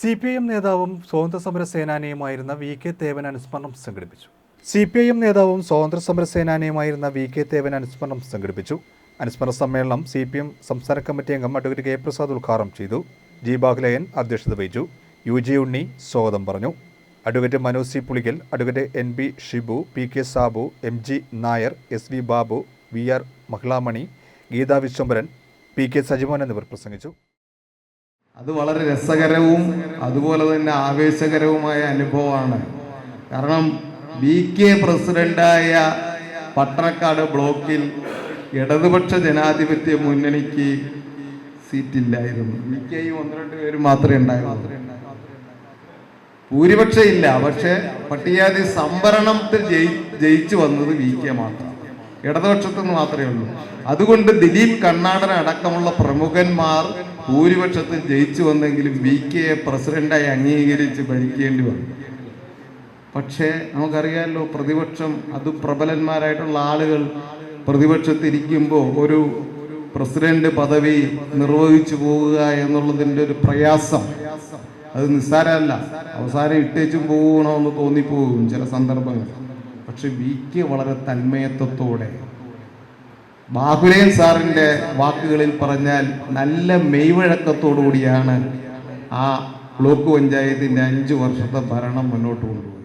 C P I M നേതാവും സ്വാതന്ത്ര്യ സമര സേനാനിയുമായിരുന്ന വി കെ തേവൻ അനുസ്മരണം സംഘടിപ്പിച്ചു. സി പി ഐ എം നേതാവും സ്വാതന്ത്ര്യ സമര സേനാനിയുമായിരുന്ന വി കെ തേവൻ അനുസ്മരണം സംഘടിപ്പിച്ചു. അനുസ്മരണ സമ്മേളനം സി പി എം സംസ്ഥാന കമ്മിറ്റി അംഗം അഡ്വക്കേറ്റ് കെ പ്രസാദ് ഉദ്ഘാടനം ചെയ്തു. ജി ബാഗ്ലയൻ അധ്യക്ഷത വഹിച്ചു. യു ജി ഉണ്ണി സ്വാഗതം പറഞ്ഞു. Advocate Manoj C Pulikkal advocate N B Shibu P K Sabu M G Nair S V Babu V R Mahlamani Geetha Viswambharan P K Sajimon എന്നിവർ പ്രസംഗിച്ചു. അത് വളരെ രസകരവും അതുപോലെ തന്നെ ആവേശകരവുമായ അനുഭവമാണ്. കാരണം ബി കെ പ്രസിഡന്റായ പട്ടണക്കാട് ബ്ലോക്കിൽ ഇടതുപക്ഷ ജനാധിപത്യ മുന്നണിക്ക് സീറ്റില്ലായിരുന്നു. ബി കെയും ഒന്ന് രണ്ട് പേര് മാത്രമേ ഉണ്ടായിരുന്നു ഭൂരിപക്ഷം ഇല്ല പക്ഷെ പട്ടികജാതി സംവരണത്തിൽ ജയി ജയിച്ചു വന്നത് വി കെ മാത്രം. ഇടതുപക്ഷത്തു നിന്ന് മാത്രമേ ഉള്ളൂ. അതുകൊണ്ട് ദിലീപ് കണ്ണാടൻ അടക്കമുള്ള പ്രമുഖന്മാർ ഭൂരിപക്ഷത്തിൽ ജയിച്ചു വന്നെങ്കിലും വി കെയെ പ്രസിഡന്റായി അംഗീകരിച്ച് ഭരിക്കേണ്ടി വന്നു. പക്ഷേ നമുക്കറിയാമല്ലോ പ്രതിപക്ഷം അത് പ്രബലന്മാരായിട്ടുള്ള ആളുകൾ പ്രതിപക്ഷത്തിരിക്കുമ്പോൾ ഒരു പ്രസിഡന്റ് പദവി നിർവഹിച്ചു പോവുക എന്നുള്ളതിന്റെ ഒരു പ്രയാസം. അത് നിസ്സാരമല്ല. അവസാനം ഇട്ടേച്ചും പോകണമെന്ന് തോന്നിപ്പോകും ചില സന്ദർഭങ്ങൾ പക്ഷെ വി കെ വളരെ തന്മയത്വത്തോടെ. ബാഹുലേൻ സാറിന്റെ വാക്കുകളിൽ പറഞ്ഞാൽ നല്ല മെയ്വഴക്കത്തോടു കൂടിയാണ് ആ ബ്ലോക്ക് പഞ്ചായത്തിന്റെ അഞ്ച് വർഷത്തെ ഭരണം മുന്നോട്ട് കൊണ്ടുപോകുന്നത്.